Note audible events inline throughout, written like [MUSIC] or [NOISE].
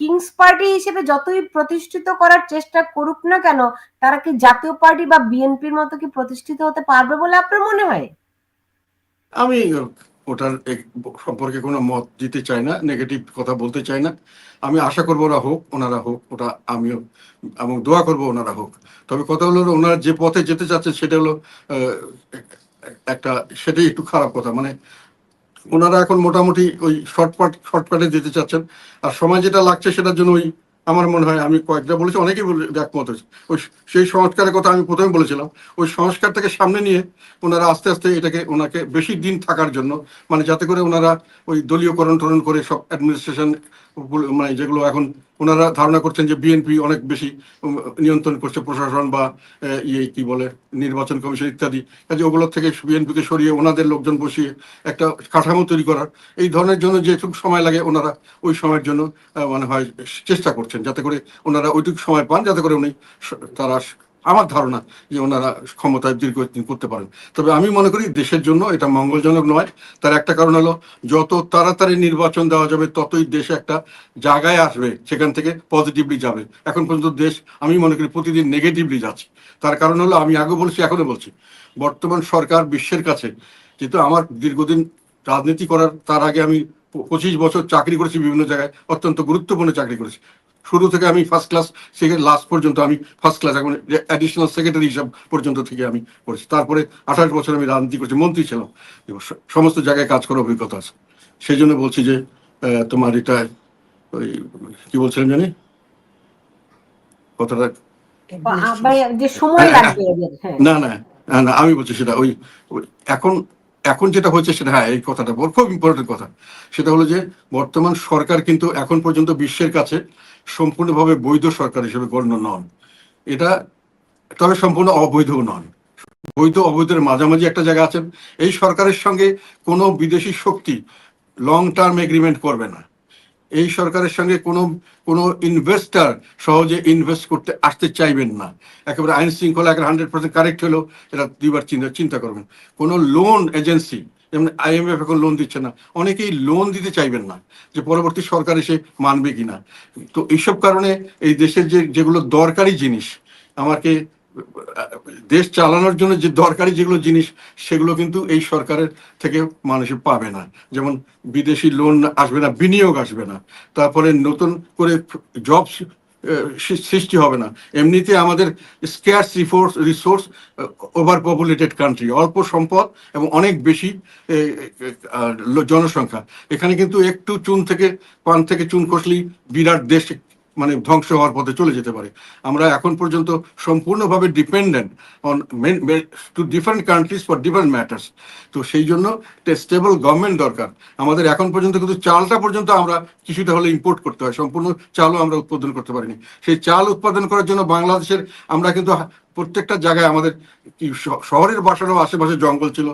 Kings party হিসেবে যতই প্রতিষ্ঠিত করার চেষ্টা করুক না কেন, তারা কি জাতীয় পার্টি বা বিএনপির মতো কি প্রতিষ্ঠিত হতে পারবে বলে আপনার মনে হয়? আমি ওটার সম্পর্কে কোনো মত দিতে চাই না নেগেটিভ কথা বলতে চাই না। আমি আশা করব ওরা হোক, ওনারা হোক, ওটা আমিও, এবং দোয়া করব ওনারা হোক। তবে কথা হলো ওনারা যে পথে যেতে চাচ্ছে সেটা হলো একটা, সেটাই একটু খারাপ কথা। মানে ওনারা এখন মোটামুটি ওই শর্টকাট শর্টকাটে যেতে চাচ্ছেন। আর সময় যেটা লাগছে সেটার জন্য ওই আমার মনে হয়, আমি কয়েকটা বলেছি, অনেকেই একমত হয়েছে। ওই সেই সংস্কারের কথা আমি প্রথমে বলেছিলাম। ওই সংস্কারটাকে সামনে নিয়ে ওনারা আস্তে আস্তে এটাকে ওনাকে বেশি দিন থাকার জন্য মানে যাতে করে ওনারা ওই দলীয়করণ টরণ করে সব অ্যাডমিনিস্ট্রেশন মানে যেগুলো এখন ওনারা ধারণা করছেন যে বিএনপি অনেক বেশি নিয়ন্ত্রণ করছে প্রশাসন বা ইয়ে কি বলে, নির্বাচন কমিশন ইত্যাদি। কাজে ওগুলোর থেকে বিএনপিকে সরিয়ে ওনাদের লোকজন বসিয়ে একটা কাঠামো তৈরি করার। এই ধরনের জন্য যেটুকু সময় লাগে ওনারা ওই সময়ের জন্য মানে হয় চেষ্টা করছেন, যাতে করে ওনারা ওইটুকু সময় পান, যাতে করে উনি তারা আমার ধারণা যে ওনারা ক্ষমতায় দীর্ঘদিন করতে পারেন। তবে আমি মনে করি দেশের জন্য এটা মঙ্গলজনক নয়। তার একটা কারণ হলো, যত তাড়াতাড়ি নির্বাচন দেওয়া যাবে, ততই দেশে একটা জায়গায় আসবে, সেখান থেকে পজিটিভলি যাবে। এখন পর্যন্ত দেশ, আমি মনে করি, প্রতিদিন নেগেটিভলি যাচ্ছে। তার কারণ হলো, আমি আগে বলছি এখনও বলছি, বর্তমান সরকার বিশ্বের কাছে, যেহেতু আমার দীর্ঘদিন রাজনীতি করার, তার আগে আমি পঁচিশ বছর চাকরি করেছি বিভিন্ন জায়গায়, অত্যন্ত গুরুত্বপূর্ণ চাকরি করেছি। শুরু থেকে আমি ফার্স্ট ক্লাস সেকেন্ড লাস্ট পর্যন্ত আমি ফার্স্ট ক্লাস এখন অ্যাডিশনাল সেক্রেটারি হিসাব পর্যন্ত থেকে আমি করেছি তারপরে আঠাশ বছর আমি রাজনীতি করেছি মন্ত্রী ছিলাম। সমস্ত জায়গায় কাজ করার অভিজ্ঞতা আছে। সেই জন্য বলছি যে তোমার এটা ওই কি বলছিলাম জানি? কথাটা [LAUGHS] না না না, আমি বলছি সেটা ওই এখন এখন যেটা হয়েছে সেটা হ্যাঁ এই কথাটা বল, খুব ইম্পর্টেন্ট কথা। সেটা হলো যে, বর্তমান সরকার কিন্তু এখন পর্যন্ত বিশ্বের কাছে সম্পূর্ণভাবে বৈধ সরকার হিসেবে গণ্য নন। এটা তবে সম্পূর্ণ অবৈধও নন। বৈধ অবৈধের মাঝামাঝি একটা জায়গা আছে। এই সরকারের সঙ্গে কোনো বিদেশি শক্তি লং টার্ম এগ্রিমেন্ট করবে না। এই সরকারের সঙ্গে কোনো কোনো ইনভেস্টার সহজে ইনভেস্ট করতে আসতে চাইবেন না। একেবারে আইন শৃঙ্খলা একটা হান্ড্রেড পার্সেন্ট কারেক্ট হলেও এটা দুইবার চিন্তা চিন্তা করবেন। কোনো লোন এজেন্সি যেমন আইএমএফ এখন লোন দিচ্ছে না, অনেকেই লোন দিতে চাইবেন না, যে পরবর্তী সরকার এসে মানবে কিনা। তো এইসব কারণে এই দেশের যে, যেগুলো দরকারি জিনিস, আমাকে দেশ চালানোর জন্য যে দরকারি যেগুলো জিনিস, সেগুলো কিন্তু এই সরকারের থেকে মানুষ পাবে না। যেমন বিদেশি লোন আসবে না, বিনিয়োগ আসবে না। তারপরে নতুন করে জব সৃষ্টি হবে না। এমনিতে আমাদের scarce reforce resource over populated country অল্প সম্পদ এবং অনেক বেশি জনসংখ্যা। এখানে কিন্তু একটু চুন থেকে, পান থেকে চুন খসলেই বিরাট দেশ মানে ধ্বংস হওয়ার পথে চলে যেতে পারে। আমরা এখন পর্যন্ত সম্পূর্ণভাবে dependent on to different countries for different matters তো সেই জন্য স্টেবল গভর্নমেন্ট দরকার। আমাদের এখন পর্যন্ত কিন্তু চালটা পর্যন্ত আমরা কিছুটা হলে ইম্পোর্ট করতে হয়। সম্পূর্ণ চালও আমরা উৎপাদন করতে পারিনি। সেই চাল উৎপাদন করার জন্য বাংলাদেশের আমরা কিন্তু প্রত্যেকটা জায়গায় আমাদের শহরের বাসারও আশেপাশে জঙ্গল ছিল।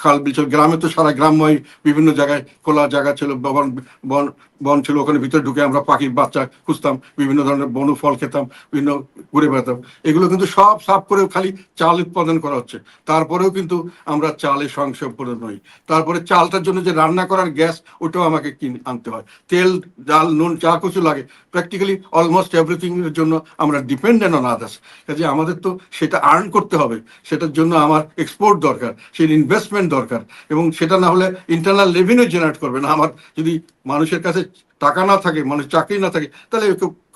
খাল বিল ছিল। গ্রামে তো সারা গ্রামময় বিভিন্ন জায়গায় খোলা জায়গা ছিল। বন বন বন ছিল, ওখানে ভিতরে ঢুকে আমরা পাখির বাচ্চা খুঁজতাম, বিভিন্ন ধরনের বনু ফল খেতাম, বিভিন্ন ঘুরে বেড়াতাম। এগুলো কিন্তু সব সাফ করে খালি চাল উৎপাদন করা হচ্ছে। তারপরেও কিন্তু আমরা চালে সংসম্পূর্ণ নই। তারপরে চালটার জন্য যে রান্না করার গ্যাস, ওটাও আমাকে কিনে, আনতে হয়। তেল, ডাল, নুন চা কিছু লাগে প্র্যাকটিক্যালি অলমোস্ট এভরিথিং এর জন্য আমরা ডিপেন্ডেন্ট অন আদার্স কাজে আমাদের তো সেটা আর্ন করতে হবে। সেটার জন্য আমার এক্সপোর্ট দরকার, সেই ইনভেস্টমেন্ট দরকার। এবং সেটা না হলে ইন্টারনাল রেভিনিউ জেনারেট করবে না। আমার যদি মানুষের কাছে টাকা না থাকে, মানুষ চাকরি না থাকে, তাহলে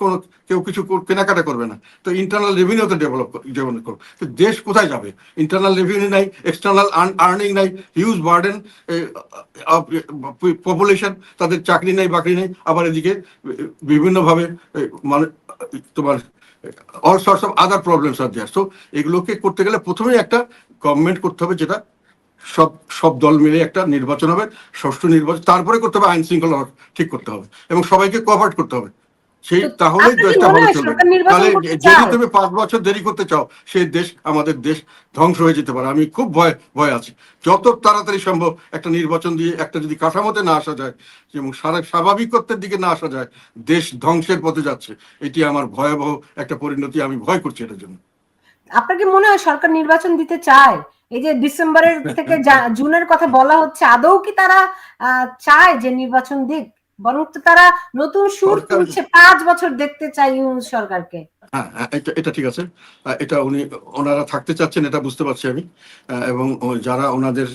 কোনো, কেউ কিছু কেনাকাটা করবে না। তো ইন্টারনাল রেভিনিউ তো ডেভেলপ ডেভেলপ করবে তো দেশ কোথায় যাবে? ইন্টারনাল রেভিনিউ নাই এক্সটার্নাল আর্নিং নাই হিউজ বার্ডেন পপুলেশন তাদের চাকরি নেই, বাকরি নেই, আবার এদিকে বিভিন্নভাবে মানে তোমার all sorts of other problems R there so এগুলোকে করতে গেলে প্রথমেই একটা গভর্নমেন্ট করতে হবে যেটা সব সব দল মিলে একটা নির্বাচন হবে ষষ্ঠ নির্বাচন তারপরে করতে হবে আইন শৃঙ্খলা ঠিক করতে হবে এবং সবাইকে কভার করতে হবে। সেই তো তাহলেই দেশটা ভালো চলবে। তাহলে যদি তুমি পাঁচ বছর দেরি করতে চাও সেই দেশ আমাদের দেশ ধ্বংস হয়ে যেতে পারে। আমি খুব ভয় ভয় আছি। যত তাড়াতাড়ি সম্ভব একটা নির্বাচন দিয়ে একটা যদি কাঠামোতে না আসা যায় এবং সারা স্বাভাবিকত্বের দিকে না আসা যায় দেশ ধ্বংসের পথে যাচ্ছে এটি আমার ভয়াবহ একটা পরিণতি। আমি ভয় করছি এটার জন্য। আপনার কি মনে হয় সরকার নির্বাচন দিতে চায়? এই যে ডিসেম্বরের থেকে [LAUGHS] জুনের কথা বলা হচ্ছে আদৌ কি তারা চায় যে নির্বাচন দিক? বরং তো তারা নতুন সুর তুলছে পাঁচ বছর দেখতে চাই ইউনুস সরকারকে। হ্যাঁ হ্যাঁ, এটা এটা ঠিক আছে। এটা উনি ওনারা থাকতে চাচ্ছেন এটা বুঝতে পারছি আমি। এবং যারা ওনাদের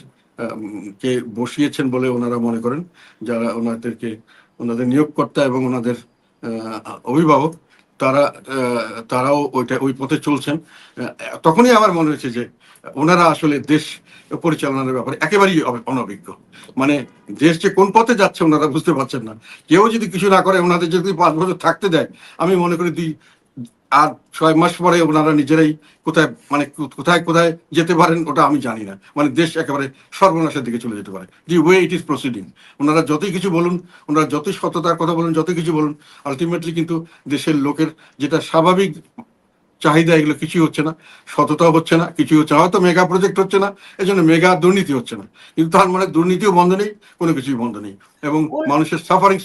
কে বসিয়েছেন বলে ওনারা মনে করেন যারা ওনাদেরকে ওনাদের নিয়োগকর্তা এবং ওনাদের আহ, অভিভাবক তারা তারাও ওইটা, ওই পথে চলছেন। তখনই আমার মনে হয়েছে যে, ওনারা আসলে দেশ পরিচালনার ব্যাপারে একেবারেই অনভিজ্ঞ। মানে দেশ যে কোন পথে যাচ্ছে ওনারা বুঝতে পারছেন না। কেউ যদি কিছু না করে, ওনাদের যদি পাঁচ বছর থাকতে দেয়, আমি মনে করি দুই আর ছয় মাস পরে ওনারা নিজেরাই কোথায় মানে কোথায় কোথায় যেতে পারেন ওটা আমি জানি না। মানে দেশ একেবারে সর্বনাশের দিকে চলে যেতে পারে। The way it is proceeding ওনারা যতই কিছু বলুন, ওনারা যতই সততার কথা বলুন যত কিছু বলুন আলটিমেটলি কিন্তু দেশের লোকের যেটা স্বাভাবিক চাহিদা এগুলো কিছুই হচ্ছে না সততাও হচ্ছে না কিছুই হচ্ছে না। হয়তো মেগা প্রজেক্ট হচ্ছে না এই জন্য মেগা দুর্নীতি হচ্ছে না। কিন্তু তার মানে দুর্নীতিও বন্ধ নেই কোনো কিছুই বন্ধ নেই। এবং মানুষের সাফারিং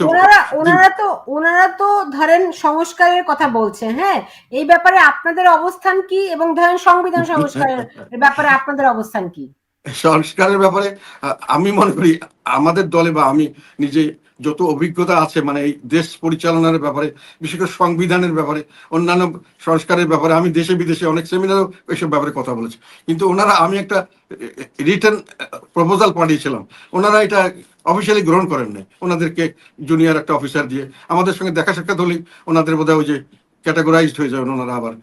ওনারা তো ওনারা তো ধরেন সংস্কারের কথা বলছে হ্যাঁ? এই ব্যাপারে আপনাদের অবস্থান কি? এবং ধরেন সংবিধান [LAUGHS] সংস্কারের ব্যাপারে আপনাদের অবস্থান কি? সংস্কারের ব্যাপারে আমি মনে করি আমাদের দলে বা আমি নিজে যত অভিজ্ঞতা আছে মানে এই দেশ পরিচালনার ব্যাপারে, বিশেষ করে সংবিধানের ব্যাপারে, অন্যান্য সংস্কারের ব্যাপারে, আমি দেশে বিদেশে অনেক সেমিনারও এইসব ব্যাপারে কথা বলেছি। কিন্তু ওনারা, আমি একটা রিটার্ন প্রপোজাল পাঠিয়েছিলাম। ওনারা এটা অফিসিয়ালি গ্রহণ করেন নাই ওনাদেরকে জুনিয়র একটা অফিসার দিয়ে, আমাদের সঙ্গে দেখা সাক্ষাৎ হলেই ওনাদের বোধহয় ওই যে ক্যাটাগরাইজড হয়ে যাবেন ওনারা আবার।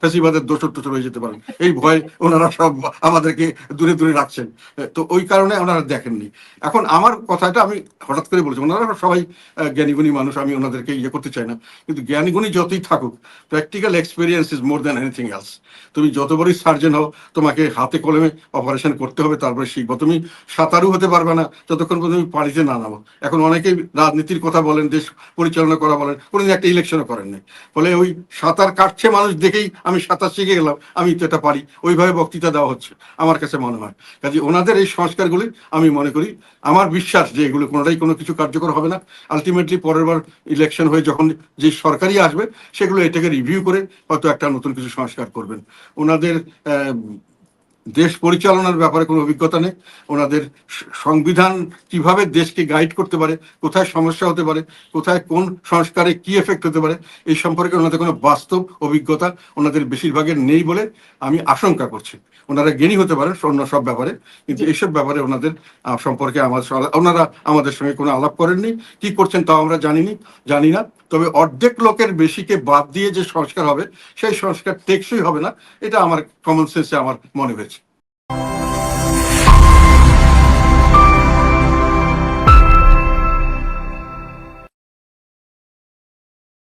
ফেসিবাদের দোষর টোষর হয়ে যেতে পারেন। এই ভয়ে ওনারা সব আমাদেরকে দূরে দূরে রাখছেন। তো ওই কারণে ওনারা দেখেননি। এখন আমার কথাটা আমি হঠাৎ করে বলছি, ওনারা সবাই জ্ঞানীগুণী মানুষ, আমি ওনাদেরকে ইয়ে করতে চাই না। কিন্তু জ্ঞানীগুণী যতই থাকুক practical experience is more than anything else তুমি যত বড়ই সার্জন হও, তোমাকে হাতে কলমে অপারেশন করতে হবে, তারপরে শিখব। তুমি সাঁতারু হতে পারবে না, যতক্ষণ পর্যন্ত তুমি পানিতে না নামো। এখন অনেকেই রাজনীতির কথা বলেন, দেশ পরিচালনা করা বলেন, কোনোদিন একটা ইলেকশনও করেন ফলে ওই সাঁতার কাটছে মানুষ দেখেই আমি সাঁতার শিখে গেলাম, আমি তো এটা পারি। ওইভাবে বক্তৃতা দেওয়া হচ্ছে, আমার কাছে মনে হয়। কাজে ওনাদের এই সংস্কারগুলি আমি মনে করি, আমার বিশ্বাস যে এগুলো কোনোটাই কোনো কিছু কার্যকর হবে না। আলটিমেটলি পরের বার ইলেকশন হয়ে যখন যে সরকারই আসবে, সেগুলো এটাকে রিভিউ করে হয়তো একটা নতুন কিছু সংস্কার করবেন। ওনাদের দেশ পরিচালনার ব্যাপারে কোনো অভিজ্ঞতা নেই। ওনাদের সংবিধান কীভাবে দেশকে গাইড করতে পারে কোথায় সমস্যা হতে পারে কোথায় কোন সংস্কারে কি এফেক্ট হতে পারে এই সম্পর্কে ওনাদের কোনো বাস্তব অভিজ্ঞতা ওনাদের বেশিরভাগের নেই বলে আমি আশঙ্কা করছি। ওনারা জ্ঞানী হতে পারেন অন্য সব ব্যাপারে কিন্তু এইসব ব্যাপারে ওনাদের সম্পর্কে আমাদের ওনারা আমাদের সঙ্গে কোনো আলাপ করেননি। কি করছেন তাও আমরা জানিনি জানি না। তবে অর্ধেক লোকের বেশিকে বাদ দিয়ে যে সংস্কার হবে, সেই সংস্কার টেকসই হবে না, এটা আমার কমন সেন্সে আমার মনে হয়েছে।